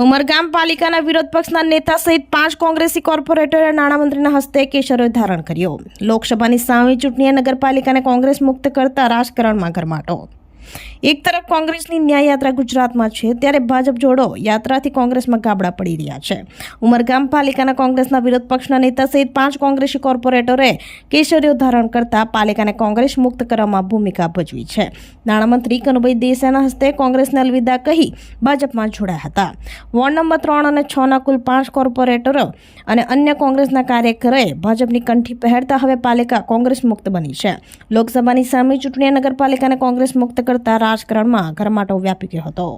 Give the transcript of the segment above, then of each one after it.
ઉમરગામ પાલિકાના વિરોધ પક્ષના નેતા સહિત પાંચ કોંગ્રેસી કોર્પોરેટરે નાણામંત્રીના હસ્તે કેસરો ધારણ કર્યો. લોકસભાની સામી ચૂંટણીએ નગરપાલિકાને કોંગ્રેસ મુક્ત કરતા રાજકારણમાં ગરમાટો. એક તરફ કોંગ્રેસની ન્યાય યાત્રા ગુજરાતમાં છે, ત્યારે ભાજપ જોડો યાત્રાથી કોંગ્રેસમાં ગાબડા પડી રહ્યા છે. ઉમરગામ પાલિકાના કોંગ્રેસના વિરોધ પક્ષના નેતા સહિત પાંચ કોંગ્રેસી કોર્પોરેટરે કેસરીઓ ધારણ કરતા પાલિકાને કોંગ્રેસ મુક્ત કરવામાં ભૂમિકા ભજવી છે. નાણામંત્રી કનુભાઈ દેસાઈના હસ્તે કોંગ્રેસને અલવિદા કહી ભાજપમાં જોડાયા હતા. વોર્ડ નંબર ત્રણ અને છ ના કુલ પાંચ કોર્પોરેટરો અને અન્ય કોંગ્રેસના કાર્યકરોએ ભાજપની કંઠી પહેરતા હવે પાલિકા કોંગ્રેસ મુક્ત બની છે. લોકસભાની સામી ચૂંટણી નગરપાલિકાને કોંગ્રેસ મુક્ત કરતા રાજકારણમાં ગરમાટો વ્યાપી ગયો હતો.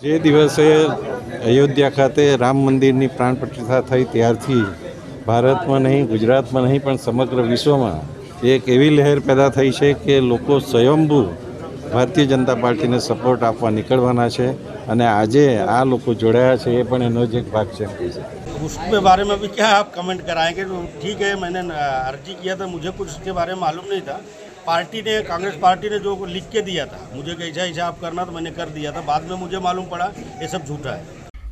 જે દિવસે અયોધ્યા ખાતે રામ મંદિરની પ્રાણ પ્રતિષ્ઠા થઈ ત્યારથી ભારતમાં નહીં ગુજરાતમાં નહીં પણ સમગ્ર વિશ્વમાં એક એવી લહેર પેદા થઈ છે કે લોકો સ્વયંભૂ ભારતીય જનતા પાર્ટીને સપોર્ટ આપવા નીકળવાના છે અને આજે આ લોકો જોડાયા છે એ પણ એનો જ એક ભાગ છે એમ કહી શકાય उसके बारे में अभी क्या आप कमेंट कराएंगे तो ठीक है मैंने अ, अर्जी किया था मुझे कुछ उसके बारे में मालूम नहीं था पार्टी ने कांग्रेस पार्टी ने जो लिख के दिया था मुझे कैसा हिसाब करना तो मैंने कर दिया था बाद में मुझे मालूम पड़ा ये सब झूठा है